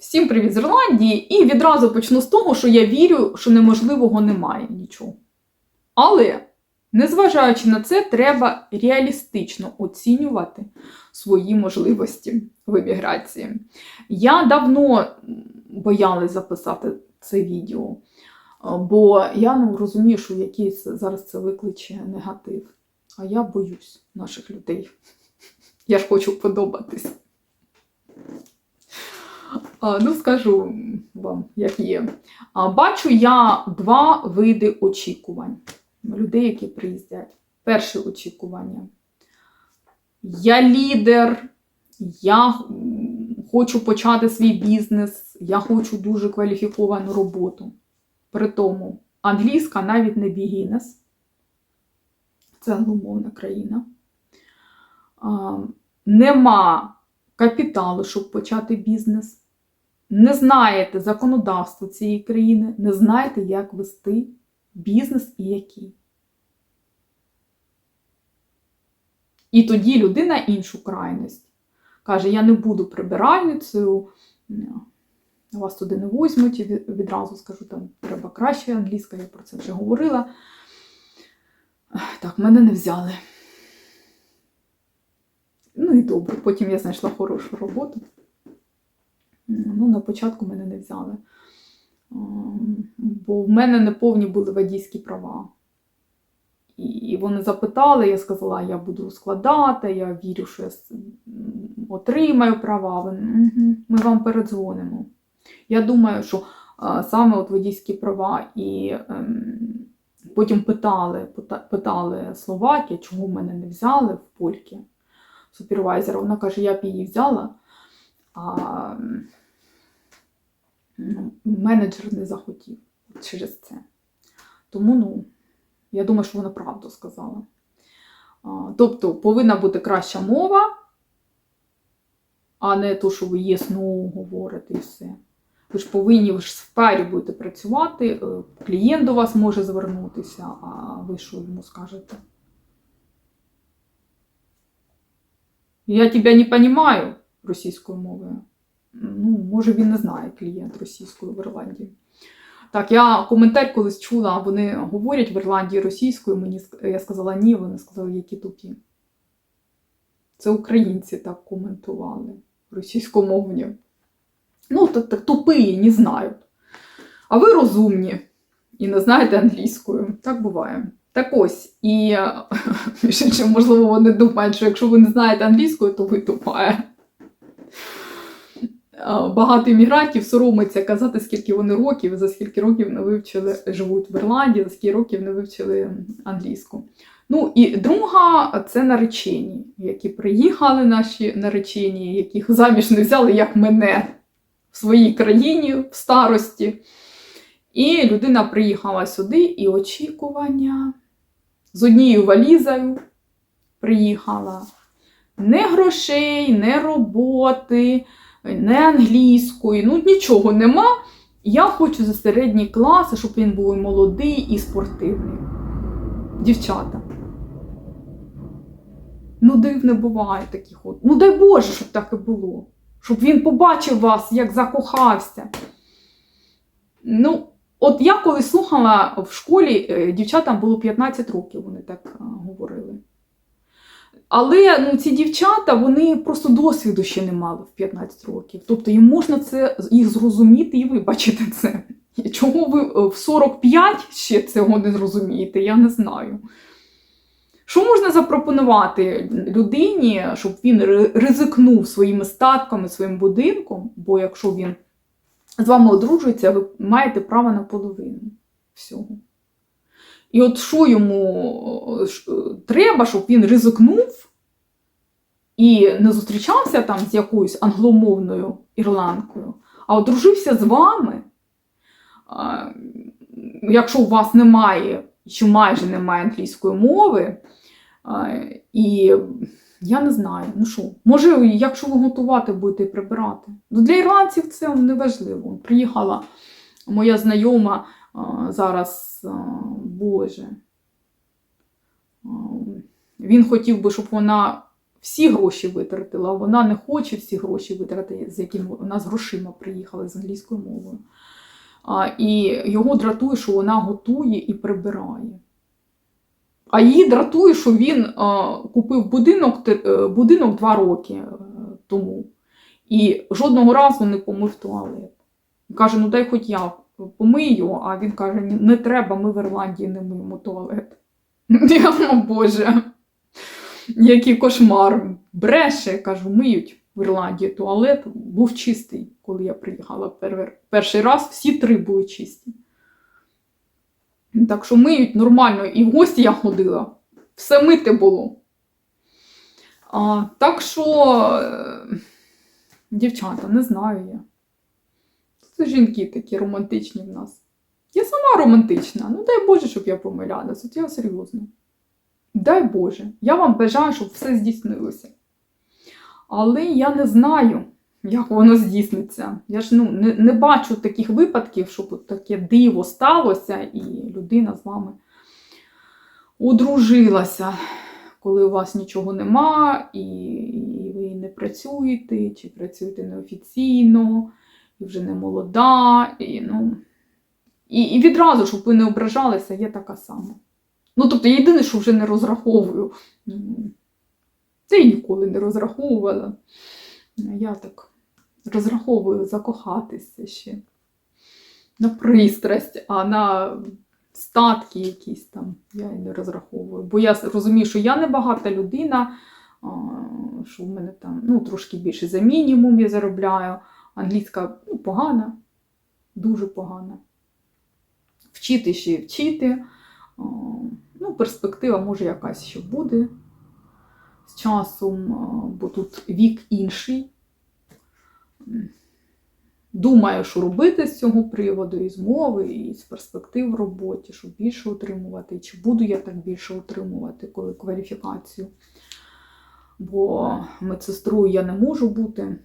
Всім привіт з Ірландії! І відразу почну з того, що я вірю, що неможливого немає нічого. Але, незважаючи на це, треба реалістично оцінювати свої можливості в еміграції. Я давно боялась записати це відео, бо я ну, розумію, що якийсь зараз це викличе негатив. А я боюсь наших людей. Я ж хочу подобатись. Ну, скажу вам, як є. Бачу я два види очікувань людей, які приїздять. Перше очікування. Я лідер, я хочу почати свій бізнес, я хочу дуже кваліфіковану роботу. При тому, англійська навіть не бігінес, це англомовна країна. Нема капіталу, щоб почати бізнес. Не знаєте законодавство цієї країни, не знаєте, як вести бізнес і який. І тоді людина іншу крайність. Каже: я не буду прибиральницею, вас туди не возьмуть, і відразу скажу, там треба краще англійська, я про це вже говорила. Так, мене не взяли. Ну і добре, потім я знайшла хорошу роботу. Ну, на початку мене не взяли. Бо в мене неповні були водійські права. І вони запитали, я сказала, я буду складати, я вірю, що я отримаю права. Вони, «Мгм, ми вам передзвонимо. Я думаю, що саме от водійські права і ем, потім питали, пита- питали Словакія, чого мене не взяли в Польки супервайзера. Вона каже, я б її взяла, а менеджер не захотів через це. Тому, ну, я думаю, що вона правду сказала. Тобто повинна бути краща мова, а не то, що ви єс no говорите і все. Ви ж повинні, ви ж в парі будете працювати, е, клієнт до вас може звернутися, а ви що йому скажете? Я тебе не понимаю російською мовою. Ну, може, він не знає клієнт російською в Ірландії. Так, я коментар колись чула, вони говорять в Ірландії російською. Мені я сказала ні, вони сказали, які тупі. Це українці так коментували російськомовні. Ну, так, тупі, не знають. А ви розумні і не знаєте англійською. Так буває. Так ось, і можливо, вони думають, що якщо ви не знаєте англійською, то ви тупає. Багато іммігрантів соромиться казати, скільки вони років, за скільки років не вивчили, живуть в Ірландії, за скільки років не вивчили англійську. Ну і друга це наречені, які приїхали наші наречені, яких заміж не взяли, як мене в своїй країні в старості. І людина приїхала сюди, і очікування з однією валізою приїхала. Не грошей, не роботи, не англійської, ну нічого нема. Я хочу за середній клас, щоб він був і молодий і спортивний. Дівчата. Ну, див не буває таких от. Ну, дай Боже, щоб так і було. Щоб він побачив вас, як закохався. Ну, от я колись слухала в школі, е, дівчатам було 15 років, вони так е, говорили. Але ну, ці дівчата вони просто досвіду ще не мали в 15 років. Тобто їм можна це їх зрозуміти і вибачити це. Чому ви е, в 45 ще цього не зрозумієте, я не знаю. Що можна запропонувати людині, щоб він ризикнув своїми статками, своїм будинком? Бо якщо він з вами одружується, ви маєте право на половину всього. І от що йому е, е, треба, щоб він ризикнув і не зустрічався там з якоюсь англомовною ірландкою, а одружився з вами. Якщо у вас немає, чи майже немає англійської мови, і я не знаю, ну що, може, якщо ви готувати будете прибирати. Ну, для ірландців це не важливо. Приїхала моя знайома зараз, Боже. Він хотів би, щоб вона всі гроші витратила, вона не хоче всі гроші витратити, з якими вона з грошима приїхала з англійською мовою. А, і його дратує, що вона готує і прибирає. А її дратує, що він а, купив будинок, е, будинок два роки е, тому і жодного разу не помив туалет. Каже: ну дай хоч я помию, а він каже: не треба, ми в Ірландії не миємо туалет. Я, Боже, який кошмар. Бреше, кажу, миють в Ірландії туалет, був чистий, коли я приїхала пер- перший раз, всі три були чисті. Так що миють нормально, і в гості я ходила. Все мите було. А, так що, е, дівчата, не знаю я. Це жінки такі романтичні в нас. Я сама романтична. Ну дай Боже, щоб я помилялась. От я серйозно. Дай Боже. Я вам бажаю, щоб все здійснилося. Але я не знаю, як воно здійсниться. Я ж ну, не, не бачу таких випадків, щоб таке диво сталося, і людина з вами одружилася, коли у вас нічого нема, і, і ви не працюєте, чи працюєте неофіційно, і вже не молода. І, ну, і, і відразу, щоб ви не ображалися, є така сама. Ну, тобто, єдине, що вже не розраховую. Це і ніколи не розраховувала. Я так розраховую закохатися ще на пристрасть, а на статки якісь там я і не розраховую. Бо я розумію, що я не багата людина, що в мене там ну, трошки більше за мінімум я заробляю. Англійська ну, погана, дуже погана. Вчити ще й вчити. Ну, перспектива може якась ще буде з часом, бо тут вік інший. Думаю, що робити з цього приводу, і з мови, і з перспектив в роботі, щоб більше отримувати. Чи буду я так більше отримувати, коли кваліфікацію? Бо медсестрою я не можу бути.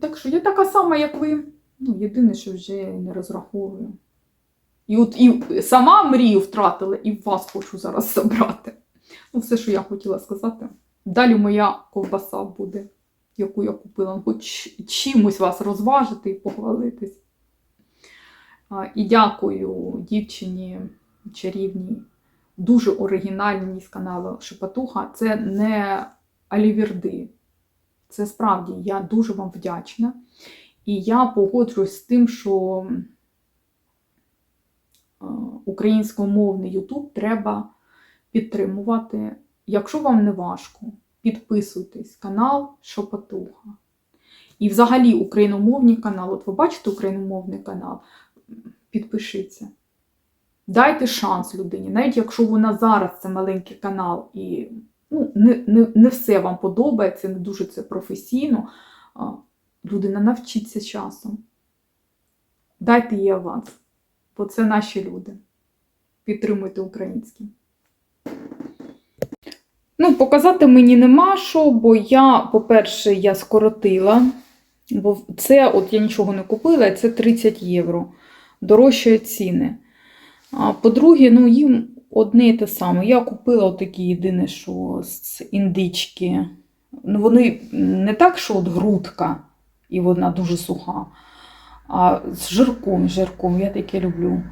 Так що я така сама, як ви. Ну, єдине, що вже не розраховую. І от і сама мрію втратила, і вас хочу зараз забрати. Ну, все, що я хотіла сказати. Далі моя ковбаса буде, яку я купила. Хоч чимось вас розважити і похвалитись. І дякую дівчині чарівній, дуже оригінальній з каналу Шепатуха. Це не аліверди. Це справді я дуже вам вдячна. І я погоджуюсь з тим, що українськомовний YouTube треба підтримувати. Якщо вам не важко, підписуйтесь канал Шопатуха. І взагалі україномовний канал, от ви бачите україномовний канал, підпишіться. Дайте шанс людині, навіть якщо вона зараз це маленький канал і ну, не, не, не все вам подобається, не дуже це професійно, людина навчиться часом. Дайте їй аванс, бо це наші люди. Підтримуйте українське. Ну, показати мені нема що, бо я, по-перше, я скоротила, бо це, от я нічого не купила, це 30 євро. Дорожчі ціни. А по-друге, ну, їм одне і те саме. Я купила отакі єдине, що з індички. Ну, вони не так, що от грудка, і вона дуже суха, а з жирком, жирком, я таке люблю.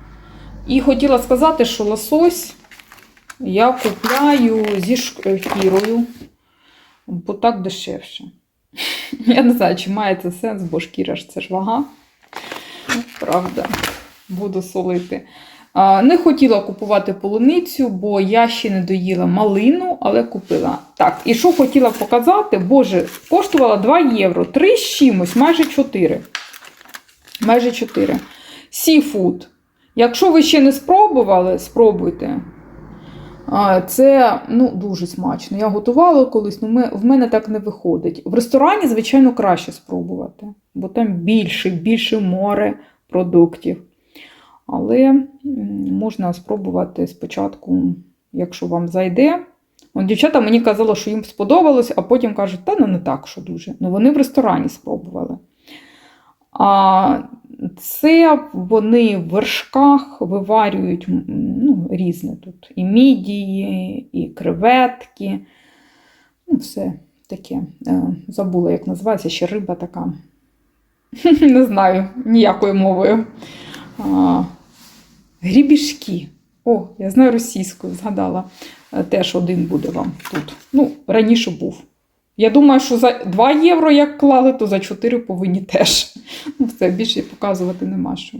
І хотіла сказати, що лосось я купляю зі шкірою, бо так дешевше. Я не знаю, чи має це сенс, бо шкіра ж це ж вага. Правда, буду солити. Не хотіла купувати полуницю, бо я ще не доїла малину, але купила. Так, і що хотіла показати, боже, коштувала 2 євро, 3 з чимось, майже 4. Майже 4. Сіфуд. Якщо ви ще не спробували, спробуйте. Це ну, дуже смачно. Я готувала колись, але в мене так не виходить. В ресторані, звичайно, краще спробувати, бо там більше, більше море продуктів. Але можна спробувати спочатку, якщо вам зайде. От дівчата мені казали, що їм сподобалось, а потім кажуть, та ну не так, що дуже. Ну вони в ресторані спробували. А це вони в вершках виварюють ну, різне тут. І мідії, і креветки. Ну, все. таке. Е, забула, як називається, ще риба така. Не знаю, ніякою мовою. Грібішки. О, я знаю російською, згадала. Е, Теж один буде вам тут. Ну, раніше був. Я думаю, що за 2 євро як клали, то за 4 повинні теж. Це більше показувати нема що.